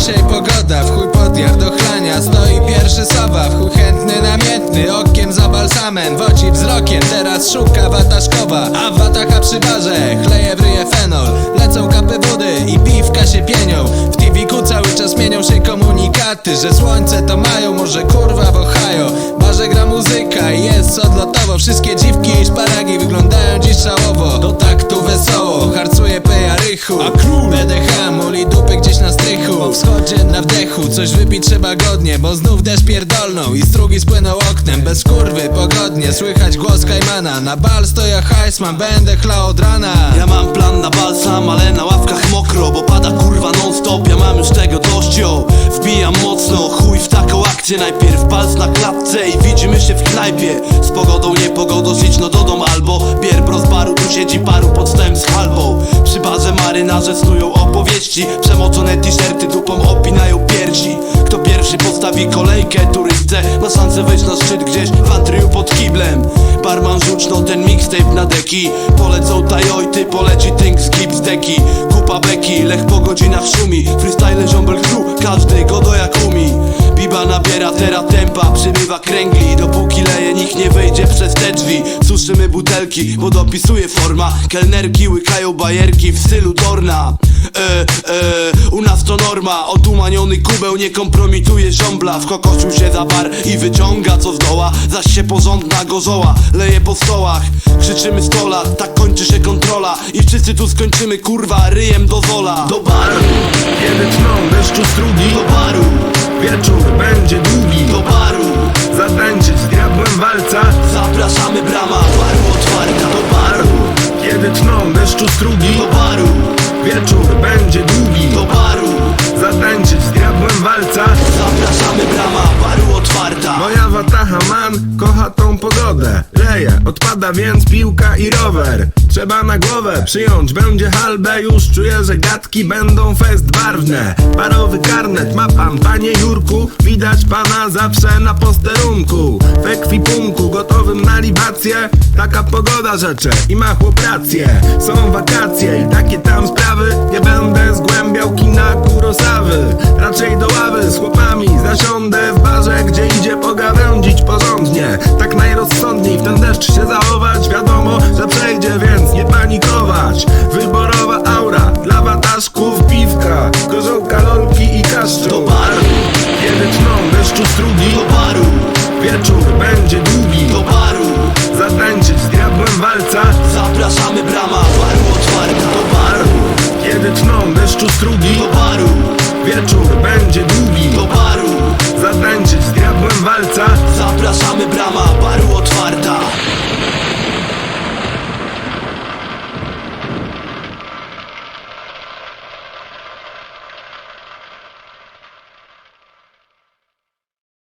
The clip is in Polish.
dzisiaj pogoda, w chuj podjar do chlania Stoi pierwszy sowa, w chuj chętny namiętny Okiem za balsamem, woci wzrokiem Teraz szuka wataszkowa, a watacha przy barze Chleje w ryje fenol, lecą kapy wody I piwka się pienią. W TV-ku cały czas mienią się komunikaty Że słońce to mają, może kurwa w Ohio. Barze gra muzyka i jest odlotowo. Wszystkie dziwki i szparagi wyglądają dziś szałowo Do taktu wesoło, harcuje peja rychu. A król wschodzie na wdechu, coś wypić trzeba godnie Bo znów deszcz pierdolną i strugi spłynął oknem. Bez kurwy, pogodnie, słychać głos Kajmana. Na bal stoja hajsman, będę chlał od rana. Ja mam plan na balsam, ale na ławkach mokro Bo pada kurwa non stop, ja mam już tego dość yo. Wbijam mocno, chuj w taką akcję. Najpierw bals na klatce i widzimy się w knajpie. Z pogodą, niepogodą, idź no do dom albo Bier bro z baru, tu siedzi paru marynarze snują opowieści. Przemocone t-shirty dupą opinają piersi Kto pierwszy postawi kolejkę turystce Ma szansę wejść na szczyt gdzieś w Antryju pod kiblem. Barman rzucno ten mixtape na deki. Polecą tajojty, poleci tynk z deki. Kupa beki, lech po godzinach szumi. Freestyle żąbel crew, każdy go nabiera tera tempa, przybywa kręgli Dopóki leje, nikt nie wejdzie przez te drzwi. Suszymy butelki, bo dopisuje forma. Kelnerki łykają bajerki w stylu Dorna. E, e, u nas to norma. Otumaniony kubeł nie kompromituje żąbla. W kokoszu się za bar i wyciąga co zdoła. Zaś się porządna gorzoła leje po stołach. Krzyczymy sto lat, tak kończy się kontrola. I wszyscy tu skończymy kurwa ryjem do zola Do baru, Kiedy tną deszczu strugi do baru, będzie długi. Do baru. Zatańczyć z diabłem walca. Zapraszamy brama, baru otwarta. Do baru, Kiedy tną deszczu strugi. Do baru, Wieczór będzie długi. Do baru pogodę. Leje, odpada więc piłka i rower. Trzeba na głowę przyjąć będzie halbę. Już czuję, że gadki będą fest barwne. Parowy karnet ma pan, panie Jurku. Widać pana zawsze na posterunku. W ekwipunku gotowym na libację. Taka pogoda rzecze i ma chłop rację. Są wakacje i takie tam sprawy. Nie będę zgłębiał kina Kurosawy. Raczej do ławy z chłopami zasiądę w barze Gdzie idzie pogawędzić Tak najrozsądniej w ten deszcz się zachować. Wiadomo, że przejdzie, więc nie panikować. Wyborowa aura dla wataszków piwka Gorzołka, lolki i kaszczu Do baru, Kiedy tną deszczu strugi do baru, Wieczór będzie długi. Do baru. Zatańczyć z diabłem walca. Zapraszamy brama, baru otwarta. Do baru, Kiedy tną deszczu strugi do baru, Wieczór będzie długi. Do baru. Zatańczyć z diabłem walca Zapraszamy brama, baru otwarte.